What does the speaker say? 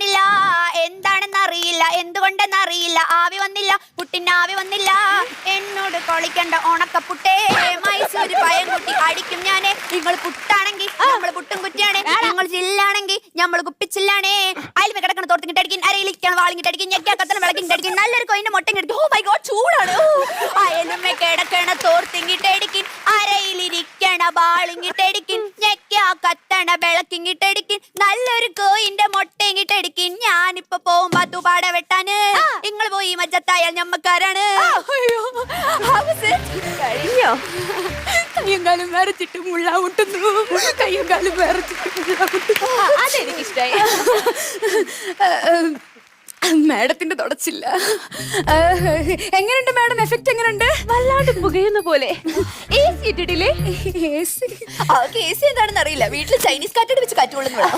ഇല്ല എന്താണെന്ന് അറിയില്ല. എന്തുകൊണ്ടെന്ന് അറിയില്ല. ആവി വന്നില്ല. പുട്ടിന് ആവി വന്നില്ല. എന്നോട് കളിക്കണ്ട ഉണക്കപ്പുട്ടേ മൈസൂര് പയം കുട്ടി അടിക്കും ഞാൻ. നിങ്ങൾ പുട്ടാണെങ്കിൽ നമ്മൾ പുട്ടും കുറ്റിയാണ്. നിങ്ങൾ ചില്ലാണെങ്കിൽ നമ്മൾ കുപ്പിച്ചില്ലാണേ. അതിൽ കിടക്കണ തോർത്തിങ്ങിട്ട് അടിക്കും. അരയിലിരിക്കണം വാളിങ്ങിട്ടടിക്കും അടിക്കും. ഞെക്കാക്കത്തന വിളക്കിങ്ങിട്ട് അടിക്കും. നല്ലൊരു കൊയിന്റെ മുട്ടങ്ങിട്ട് ഓ മൈ ഗോഡ് ചൂടാണ്. അയലുമ കിടക്കണ തോർത്തിങ്ങിട്ടടിക്കും അരയിലിരിക്കണ ബാളിങ്ങിട്ട് അടിക്കും. ഞെക്കാ വിളക്കിങ്ങിട്ടടിക്കിൻ നല്ലൊരു കോയിന്റെ മുട്ടയിങ്ങിട്ട് അടിക്കും. ഞാനിപ്പോ പോകും പത്തുപാട വെട്ടാന്. നിങ്ങൾ പോയി മജ്ജത്തായാൽ ഞമ്മക്കാരാണ്. കഴിഞ്ഞോ? കയ്യും കാലും വരച്ചിട്ട് മുള്ള ഊട്ടുന്നു. കയ്യും കാലും വരച്ചിട്ട് മുള്ള മുട്ടുന്നു അതെനിക്കിഷ്ടായി. മാഡത്തിന്റെ തുടച്ചില്ല. എങ്ങനെയുണ്ട് മാഡം? എഫക്ട് എങ്ങനെയുണ്ട്? വല്ലാണ്ട് പുകയുന്ന പോലെ. ഇട്ടിട്ടില്ലേ? എന്താണെന്ന് അറിയില്ല. വീട്ടിൽ ചൈനീസ് കാറ്റടി വെച്ച് കാറ്റുകൊള്ളുന്നു